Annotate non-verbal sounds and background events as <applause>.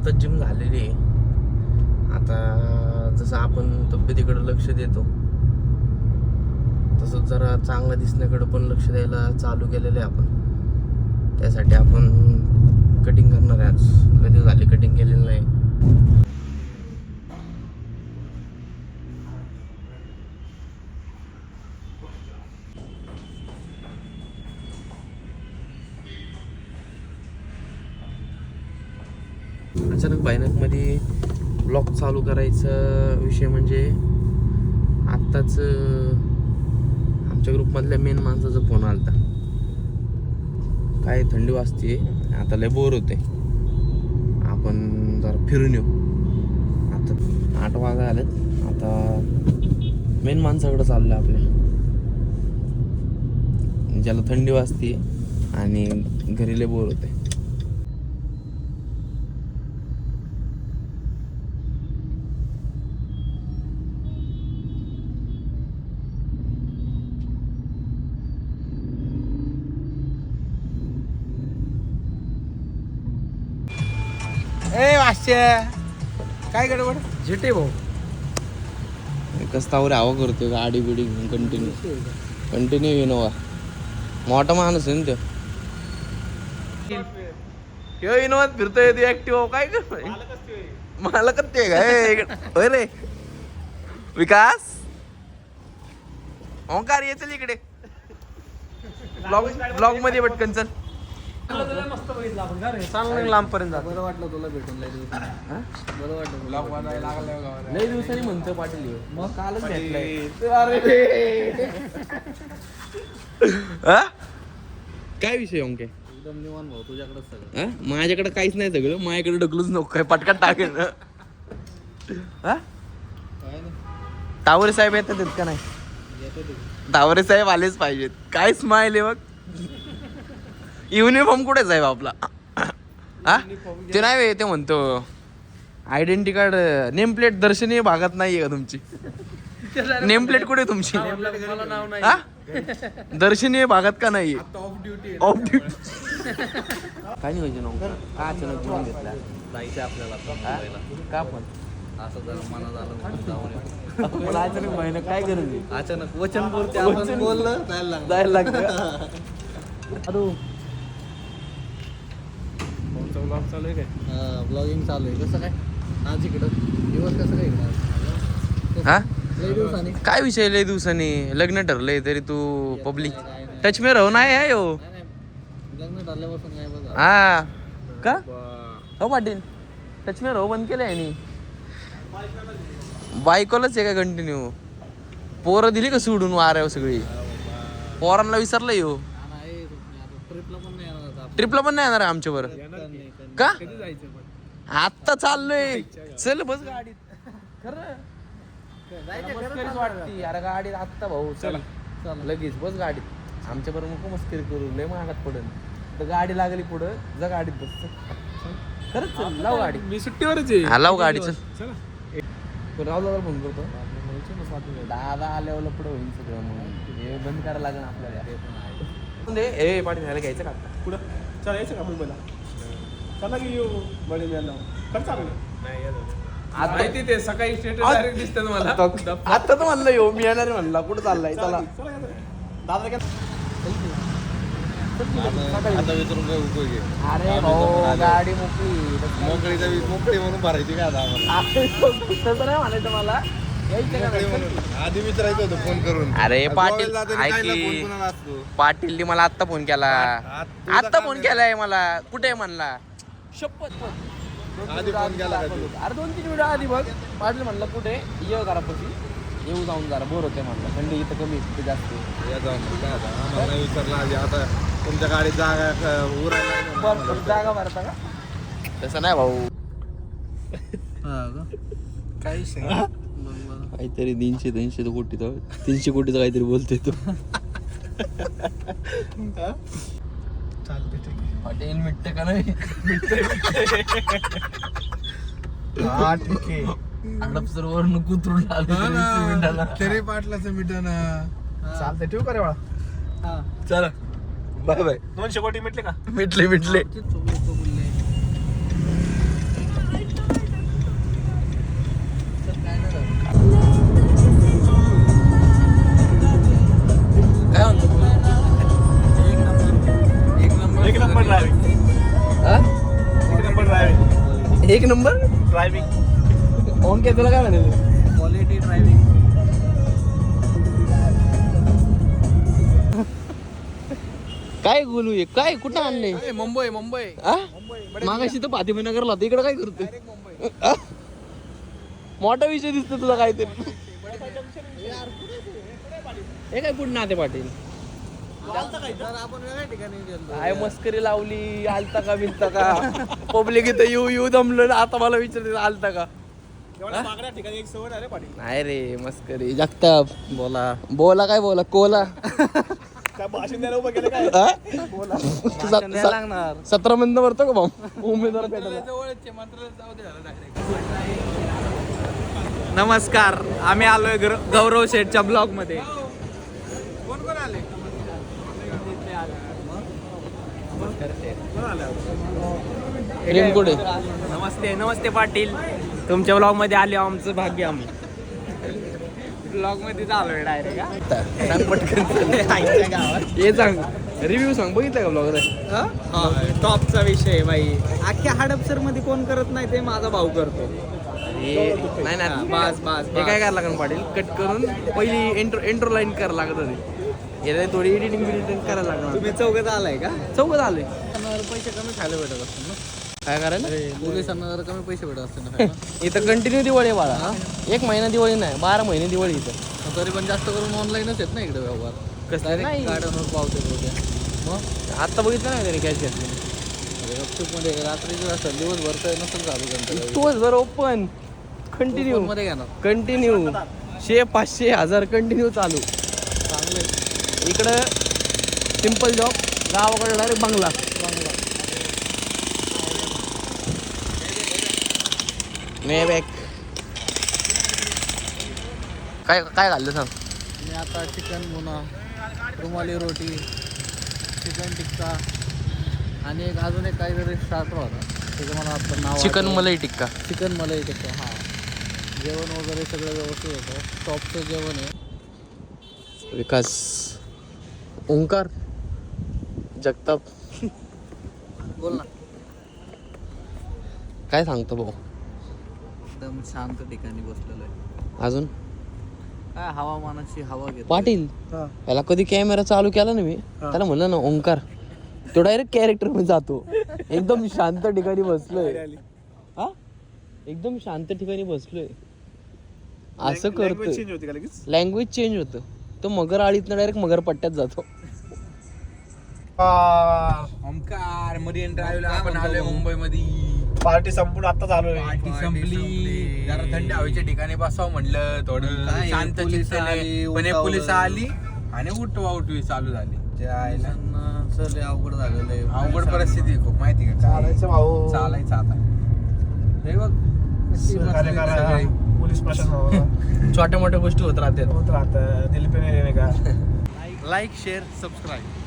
आत्ताच जिम झालेली आहे. आता जसं आपण तब्येतीकडे लक्ष देतो तसंच जरा चांगलं दिसण्याकडे पण लक्ष द्यायला चालू केलेलं आहे आपण. त्यासाठी आपण कटिंग करणार आहे आज. कधी झाली कटिंग केलेली नाही. अचानक बायनकमध्ये ब्लॉग चालू करायचा विषय म्हणजे आत्ताच आमच्या ग्रुपमधल्या मेन माणसाचा फोन आलता. काय थंडी वाजते आता लय बोर होते आपण जरा फिरून येऊ. आता आठ वाजा आलेत. आता मेन माणसाकडे चाललं आपल्या. ज्याला थंडी वाजते आणि घरी लय बोर होते वाश्य काय गडबड? झेटे भाऊ. तावर हवा करतोय गाडी बिडी घेऊन कंटिन्यू कंटिन्यू इनोवा मोठा माणूस आहे ना तो. ह्यो इनोवात फिरतोय ते ऍक्टिव्ह काय कर मला कत्ते काय होय रे. विकास? ओंकार ये चल इकडे. ब्लॉग ब्लॉगमध्ये पटकन चल. चांगलं लांब पर्यंत बरं वाटलं तुला भेटून लय बरं वाटलं तुला लय दिवसांनी. म्हणतो पाटील ह्यो. मग? कालच भेटलंय. हा? काय विषय ओंके? एकदम निवांत भाऊ तुझ्याकडे सगळं. हा? माझ्याकडे काहीच नाही सगळं. माझ्याकडे ढकलूच नको काय पटकन टाकेल <laughs> हा? काय नाही. तावरे साहेब येतात का नाही? येतो ते तावरे साहेब आलेच पाहिजेत. काय स्माइल आहे बघ. युनिफॉर्म कुठे साहेब आपला हा ते नाही बे, ते म्हणतो आयडेंटिटी कार्ड नेम प्लेट दर्शनीय भागात नाहीये का तुमची? नेम प्लेट कुठे तुमची? नाही हा दर्शनीय भागात का नाहीये? ऑफ ड्युटी ऑफ ड्युटी काय नाही पाहिजे नव्हतं का अचानक घेऊन घेतला? जायचं आपल्याला? का पण? असं जरा मनात आलं. मला अचानक महिना काय गरज आहे? अचानक वचनपूर्ती आपण बोललं जायला लागलं. जायला लागतं <laughs> अरे ब्लॉगिंग चालू आहे कसं काय? आज इकडं दिवस कसं काय इकडं हा? दिवसांनी. काय विषय लय दिवसांनी? लग्न ठरलंय तरी तू पब्लिक टच मे राहू नाही आहे हो. नाही नाही. लग्न ठरल्यापासून काय बघा. हा. का? हो पाटील. टच मे राहू बंद केलं आहे बायकोलाच आहे का कंटिन्यू पोरं दिली का सोडून वाऱ्यावर सगळी? पोरांना विसरलं येऊ नाही ट्रिपला पण नाही येणार आता आपण. ट्रिपला पण नाही येणार आमच्या बरं कधी नाही, कधी का? कधी जायचं पण? आत्ता चाललोय. चल बस गाडीत. खरं. मस्करीच वाटती अरे गाडीत आत्ता भाऊ चल. चला. लगेच बस गाडीत. आमच्या बरोबर नको मस्करी करू लय महागात पडेल. तर गाडी लागली पुढं. जा गाडीत बस. चल. खरंच चल लाव गाडी. मी सुट्टीवरच आहे. हा लाव गाडी चल. फोन करतो. दादा आल्यावर पुढे होईल सगळं मग हे बंद करायला लागेल आपल्याला. ए पाठी झालं घ्यायचं का आता? पुढं. चला यायचं का मुंबईला की बडे मिळाला खर्च आपलं आता माहिती ते सकाळी स्टेटस आज- डायरेक्ट दिसतात मला. आता आता तर म्हणलं येऊ मी येणार आहे म्हणला. कुठं चाललाय? चला दादा काय आता उपयोग आहे अरे भाऊ गाडी मोकळी. मोकळीचा मोकळी म्हणून भरायची काय आता आम्हाला? तसं नाही म्हणायचं मला. यायचं का मोकळी नाही? म्हणून आधी विचारायचं होतं फोन करून. अरे आता पाटील, गोव्याला जाताना ऐक कायला की. फोन कोणाला असतो? पाटीलनी मला आत्ता फोन केला. आत्ता फोन आहे. केलाय मला. कुठे म्हणला? शपथ आधी फोन केला का तू? अरे दोन तीन व्हिडिओ आधी बघ. पाटील म्हणलं कुठे? ये जरा पशी. येऊ जाऊन जरा. बोर होते म्हणलं. थंडी इथं कमी आहे, तिथे जास्त आहे. या जाऊन काय आता. आम्हाला नाही विचारलं आधी. आता तुमच्या गाडीत जागा क- उरायला लागली म्हणून बरं आम्हाला बरं, जागा भरता का? तसं नाही भाऊ. काही काहीतरी तीनशे तीनशे कोटी तीनशे कोटीचं काहीतरी बोलतोय तो. चालते ठीक हॉटेल मिटत का नाही? हा ठीक आहे. सरोवर नको उतरून आलो तरी पाटलाचं मिटाना. चालतंय ठेवू का रे बाळा? चल. Bye bye. दोनशे कोटी मिटले का? मिटले मिटले. काय म्हणतो एक नंबर? ड्रायविंग ऑन काय तुला काय म्हणाले क्वालिटी ड्रायव्हिंग काय बोलू हे काय? कुठं आणले? मुंबई मुंबई. मागाशी तर पातिभनगरला होते. इकडं काय करतोय? मोठा विषय दिसतो तुला काहीतरी. हे काय कुठं नाते पाटील? काय मस्करी लावली आलता का बिलता का? पब्लिक इथं येऊ येऊ दमलं ना आता मला विचारते आलता का? नाही रे मस्करी. जगताप. बोला. बोला काय बोला? कोला. सतरा मिनिट भरतो का भाऊ? उमेदवार नमस्कार. आम्ही आलोय गर- गौरव शेठच्या ब्लॉगमध्ये कोण कोण आले प्रेम कुठे? नमस्ते नमस्ते पाटील. तुमच्या ब्लॉगमध्ये आले आमचं भाग्य आम्ही. ब्लॉगमध्ये आलोय डायरेक्ट पटकन. <laughs> हे सांग. रिव्ह्यू सांग. बघितलं का ब्लॉग टॉपचा विषय आहे बाई. अख्ख्या हडपसरमध्ये कोण करत नाही ते माझा भाऊ करतो. नाही नाही बस, बस, हे काय करायला लागेल पाटील? कट करून पहिली एंट्रो एंट्रो लाईन करायला लागत होती. याला थोडी एडिटिंग बिडिटिंग करायला लागणार. तुम्ही चौघत आलाय का? चौकत आले पैसे कमी खायला भेटत असतील ना? काय करायला? पोलिसांना जरा कमी पैसे भेटत असतील ना <laughs> इथं कंटिन्यू दिवाळी बाळा. एक महिना दिवाळी नाही बारा महिने दिवाळी इथं. तरी पण जास्त करून ऑनलाईनच आहेत ना इकडे व्यवहार. कसं गाड्यांवर पावते मग? आता बघितलं नाही त्याने कॅश घेतली. अरे गपचूपमध्ये रात्रीचं असं दिवसभर तर नसेल चालू बरं ओपन कंटिन्यू मध्ये घेणार. कंटिन्यू शे पाचशे हजार कंटिन्यू चालू. इकडं सिंपल जॉब गावाकडे डायरेक्ट बंगला मे बॅक काय काय घाललं सांग? मी आता चिकन मुना रुमाली रोटी चिकन टिक्का आणि एक अजून एक काहीतरी स्टार्टर होता. त्याचं मला आता नाव चिकन. मलाई टिक्का. चिकन मलाई टिक्का हां. जेवण वगैरे सगळं व्यवस्थित होतं. टॉपचं जेवण आहे. विकास. ओंकार जगताप. बोल ना. काय सांगतो भाऊ? एकदम शांत ठिकाणी बसलेलो आहे. अजून? काय हवामानाची हवा घेतो पाटील. याला कधी कॅमेरा चालू केला ना मी. त्याला म्हणलं ना ओंकार. तो डायरेक्ट कॅरेक्टरमध्ये जातो. एकदम शांत ठिकाणी बसलोय. हा? एकदम शांत ठिकाणी बसलोय. असं करतोय. चेंज होती का लगेच? लँग्वेज चेंज होतं. तो मगर आळीतनं डायरेक्ट मगर पट्ट्यात जातो. ओमकार मरीन ड्राईव्हला आपण आलोय मुंबई मध्ये पार्टी संपून आता झालोय पार्टी संपली. जरा थंड हवेच्या ठिकाणी बसावं म्हणलं थोडं शांत पोलीस चित्ताने. आली, पण हे. पोलीस आली आणि उठवा उठवी चालू झाली. सर लय अवघड झालेलं आहे. अवघड परिस्थिती आहे खूप माहिती का? चालायचं भाऊ. चालायचं आता. हे बघ. पोलीस प्रशासन छोट्या मोठ्या गोष्टी होत राहतात. होत राहतं दिलीप नाही का लाईक शेअर सबस्क्राईब